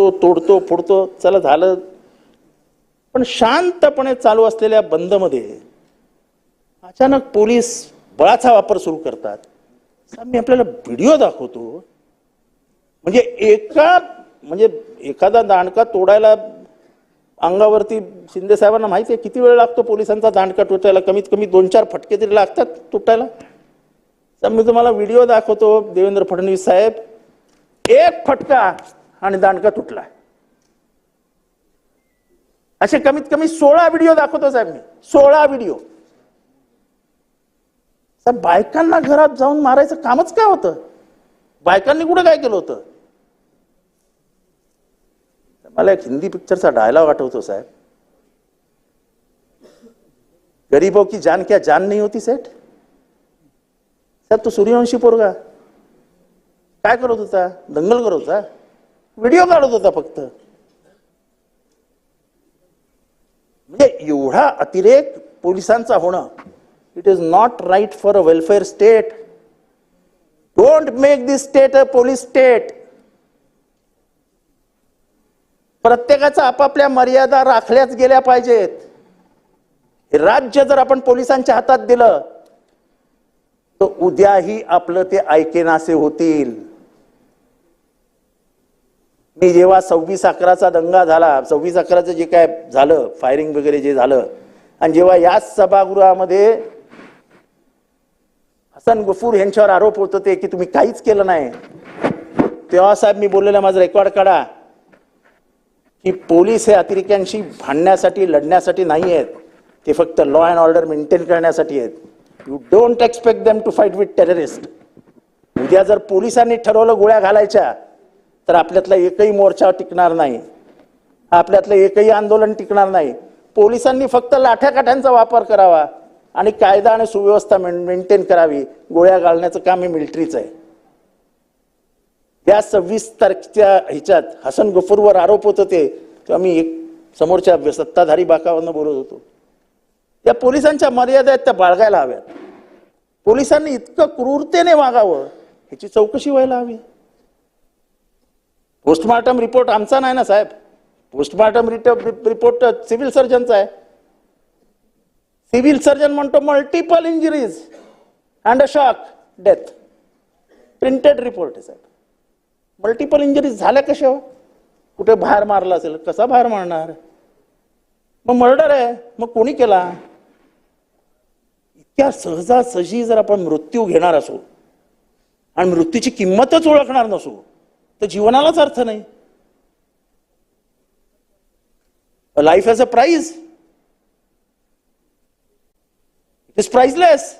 ठोकतो तोडतो फोडतो चला झालं. पण शांतपणे चालू असलेल्या बंदमध्ये अचानक पोलीस बळाचा वापर सुरू करतात. मी आपल्याला व्हिडिओ दाखवतो. म्हणजे एका म्हणजे एखादा दांडका तोडायला अंगावरती शिंदे साहेबांना माहिती आहे किती वेळ लागतो पोलिसांचा दांडका तुटायला कमीत कमी दोन चार फटके तरी लागतात तुटायला. तर मी तुम्हाला व्हिडिओ दाखवतो देवेंद्र फडणवीस साहेब. एक फटका आणि दांडका तुटला. असे कमीत कमी सोळा व्हिडिओ दाखवतो साहेब मी. सोळा व्हिडिओ साहेब बायकांना घरात जाऊन मारायचं कामच काय होतं? बायकांनी कुठं काय केलं होतं? मला एक हिंदी पिक्चरचा डायलॉग आठवतो साहेब. गरीबों की जान क्या जान नाही होती सेठ? साहेब तू सूर्यवंशी पोरगा. काय करत होता? दंगल करत होता? व्हिडिओ काढत होता फक्त. म्हणजे एवढा अतिरेक पोलिसांचा होणं it is not right for a welfare state don't make this state a police state प्रत्येकाचा आपापल्या मर्यादा राखल्याच गेल्या पाहिजेत. राज्य जर आपण पोलिसांच्या हातात दिलं तर उद्याही आपलं ते ऐकेनासे होतील. मी जेव्हा सव्वीस अकराचा दंगा झाला सव्वीस अकराचं जे काय झालं फायरिंग वगैरे जे झालं आणि जेव्हा याच सभागृहामध्ये हसन गफूर यांच्यावर आरोप होत होते की तुम्ही काहीच केलं नाही तेव्हा साहेब मी बोललेलं माझं रेकॉर्ड काढा. की पोलीस हे अतिरेक्यांशी भांडण्यासाठी लढण्यासाठी नाही आहेत. ते फक्त लॉ अँड ऑर्डर मेंटेन करण्यासाठी आहेत. You don't expect them to fight with terrorist उद्या जर पोलिसांनी ठरवलं गोळ्या घालायच्या तर आपल्यातला एकही मोर्चा टिकणार नाही. आपल्यातलं एकही आंदोलन टिकणार नाही. पोलिसांनी फक्त लाठ्याकाठ्यांचा वापर करावा आणि कायदा आणि सुव्यवस्था मेंटेन करावी. गोळ्या घालण्याचं काम हे मिलिटरीचं आहे. या सव्वीस तारखेच्या ह्याच्यात हसन गफूरवर आरोप होत होते तेव्हा मी एक समोरच्या सत्ताधारी बाकावरनं बोलत होतो. त्या पोलिसांच्या मर्यादा आहेत त्या बाळगायला हव्यात. पोलिसांनी इतकं क्रूरतेने वागावं ह्याची चौकशी व्हायला हवी. पोस्टमार्टम रिपोर्ट आमचा नाही ना साहेब. पोस्टमार्टम रिपोर्ट सिव्हिल सर्जनचा आहे. सिव्हिल सर्जन म्हणतो multiple injuries and a shock death printed report आहे साहेब. मल्टिपल इंजुरीज झाल्या कशा हो? कुठे बाहेर मारला असेल कसा बाहेर मारणार? मग मर्डर आहे मग कोणी केला? इतक्या सहजासहजी जर आपण मृत्यू घेणार असू आणि मृत्यूची किंमतच ओळखणार नसू तर जीवनालाच अर्थ नाही. Life has a price it is priceless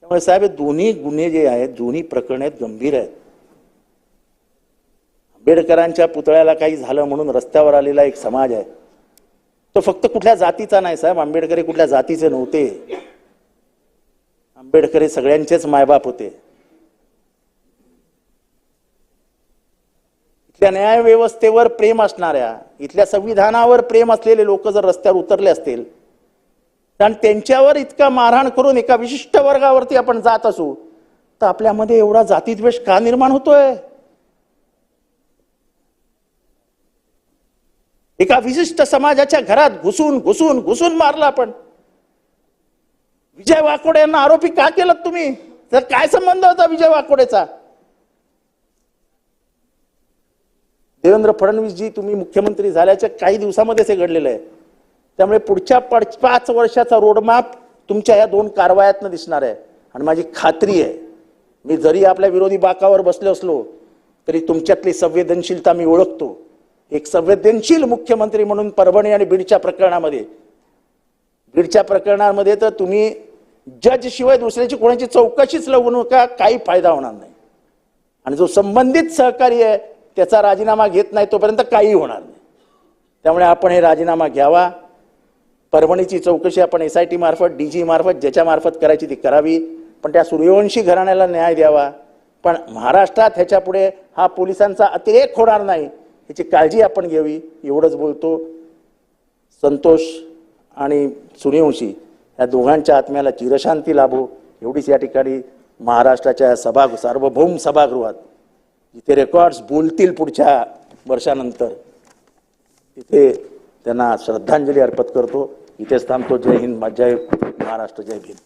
त्यामुळे साहेब हे दोन्ही गुन्हे जे आहेत दोन्ही प्रकरणे आहेत गंभीर आहेत. आंबेडकरांच्या पुतळ्याला काही झालं म्हणून रस्त्यावर आलेला एक समाज आहे. तो फक्त कुठल्या जातीचा नाही साहेब आंबेडकर हे कुठल्या जातीचे नव्हते. आंबेडकर हे सगळ्यांचेच मायबाप होते. त्या न्यायव्यवस्थेवर प्रेम असणाऱ्या इथल्या संविधानावर प्रेम असलेले लोक जर रस्त्यावर उतरले असतील कारण त्यांच्यावर इतका मारहाण करून एका विशिष्ट वर्गावरती आपण जात असू तर आपल्यामध्ये एवढा जातीद्वेष का निर्माण होतोय? एका विशिष्ट समाजाच्या घरात घुसून घुसून घुसून मारला आपण. विजय वाकोडे यांना आरोपी का केलं तुम्ही? तर काय संबंध होता विजय वाकोडेचा? देवेंद्र फडणवीसजी तुम्ही मुख्यमंत्री झाल्याच्या काही दिवसामध्येच हे घडलेलं आहे. त्यामुळे पुढच्या पाच पाच वर्षाचा रोडमॅप तुमच्या या दोन कारवायातनं दिसणार आहे. आणि माझी खात्री आहे मी जरी आपल्या विरोधी बाकावर बसलो असलो तरी तुमच्यातली संवेदनशीलता मी ओळखतो. एक संवेदनशील मुख्यमंत्री म्हणून परभणी आणि बीडच्या प्रकरणामध्ये बीडच्या प्रकरणामध्ये तर तुम्ही जजशिवाय दुसऱ्याची कोणाची चौकशीच लावू नका काही फायदा होणार नाही. आणि जो संबंधित सहकारी आहे त्याचा राजीनामा घेत नाही तोपर्यंत काही होणार नाही. त्यामुळे आपण हे राजीनामा घ्यावा. परभणीची चौकशी आपण एस आय टी मार्फत डी जी मार्फत ज्याच्या मार्फत करायची ती करावी. पण त्या सूर्यवंशी घराण्याला न्याय द्यावा. पण महाराष्ट्रात ह्याच्यापुढे हा पोलिसांचा अतिरेक होणार नाही ह्याची काळजी आपण घ्यावी. एवढंच बोलतो. संतोष आणि सूर्यवंशी या दोघांच्या आत्म्याला चिरशांती लाभो. एवढीच या ठिकाणी महाराष्ट्राच्या सभा सार्वभौम सभागृहात जिथे रेकॉर्ड्स बोलतील पुढच्या वर्षानंतर तिथे त्यांना श्रद्धांजली अर्पण करतो. इथेच थांबतो. जय हिंद जय महाराष्ट्र जय भीम.